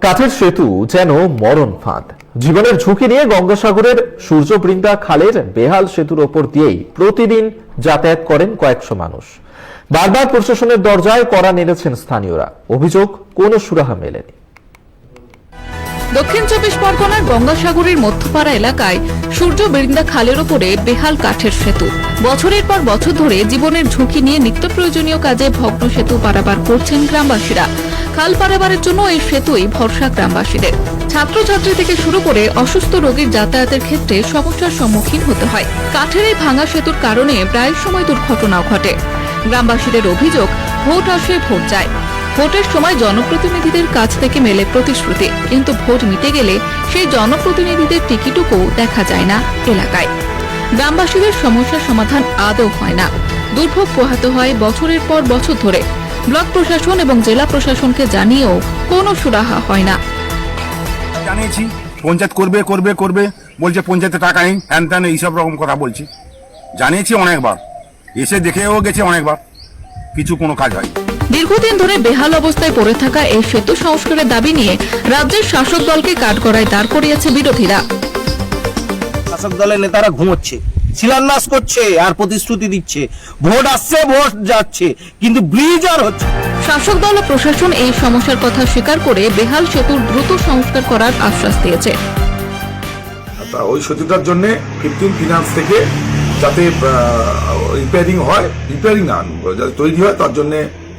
কাঠের সেতু যেন মরণ ফাঁদ। জীবনের ঝুঁকি নিয়ে গঙ্গাসাগরের সূর্যবৃন্দা খালের বেহাল সেতুর ওপর দিয়েই প্রতিদিন যাতায়াত করেন কয়েকশো মানুষ। বারবার প্রশাসনের দরজায় কড়া নেড়েছেন স্থানীয়রা। অভিযোগ, কোনো সুরাহা মেলেনি। দক্ষিণ চব্বিশ পরগনার গঙ্গাসাগরের মধ্যপাড়া এলাকায় সূর্য বৃন্দা খালের ওপরে বেহাল কাঠের সেতু। বছরের পর বছর ধরে জীবনের ঝুঁকি নিয়ে নিত্য প্রয়োজনীয় কাজে ভগ্ন সেতু পারাবার করছেন গ্রামবাসীরা। খাল পারাবারের জন্য এই সেতুই ভরসা গ্রামবাসীদের। ছাত্রছাত্রী থেকে শুরু করে অসুস্থ রোগীর যাতায়াতের ক্ষেত্রে সমস্যার সম্মুখীন হতে হয়। কাঠের এই ভাঙা সেতুর কারণে প্রায় সময় দুর্ঘটনাও ঘটে। গ্রামবাসীদের অভিযোগ, ভোট আসে, ভোট যায়। ভোটের সময় জনপ্রতিনিধিদের কাছ থেকে মেলে প্রতিশ্রুতি, কিন্তু ভোট মিটে গেলে সেই জনপ্রতিনিধিদের টিকিটুকু দেখা যায় না এলাকায়। গ্রামবাসীদের সমস্যার সমাধান আদৌ হয় না। দুর্ভোগ পোহাতে হয় বছরের পর বছর ধরে। ব্লক প্রশাসন এবং জেলা প্রশাসনকে জানিয়েও কোনো সুরাহা হয় না। জানিয়েছি পঞ্চায়েত করবে করবে করবে বলছে পঞ্চায়েতে টাকা নেই হ্যান ত্যান এইসব রকম কথা বলছি। জানিয়েছি অনেকবার এসে দেখেও গেছে অনেকবার কিছু কোনো কাজ হয় দীর্ঘদিন ধরে বেহাল অবস্থায় পড়ে থাকা এই সেতু সংস্কারের দাবি নিয়ে রাজ্যের শাসক দলকে কাঠগড়ায় দাঁড় করিয়েছে বিরোধীরা। শাসক দলের নেতারা ঘুমোচ্ছে। শিলান্যাস করছে আর প্রতিশ্রুতি দিচ্ছে। ভোট আসছে ভোট যাচ্ছে কিন্তু ব্রিজ আর হচ্ছে শাসক দল ও প্রশাসন এই সমস্যার কথা স্বীকার করে বেহাল সেতুর দ্রুত সংস্কার করার আশ্বাস দিয়েছে। তা ওই সেতুটার জন্য কৃত্রিম ফিনান্স থেকে যাতে রিপেয়ারিং হয় রিপেয়ারিং না যাতে তৈরি হয় তার জন্য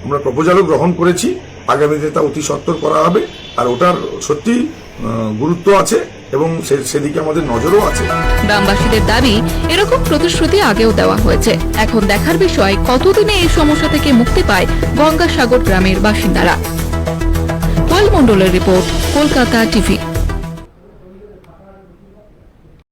আমরা প্রপোজালও গ্রহণ করেছি। আগামীতে তা অতি সত্তর করা হবে। আর ওটার সত্যি আহ, গুরুত্ব আছে। এবং সেদিকে আমাদের নজরও আছে। গ্রামবাসীদের দাবি, এরকম প্রতিশ্রুতি আগেও দেওয়া হয়েছে। এখন দেখার বিষয়, কতদিনে এই সমস্যা থেকে মুক্তি পায় গঙ্গাসাগর গ্রামের বাসিন্দারা। কোয়েল মণ্ডলের রিপোর্ট, কলকাতা টিভি।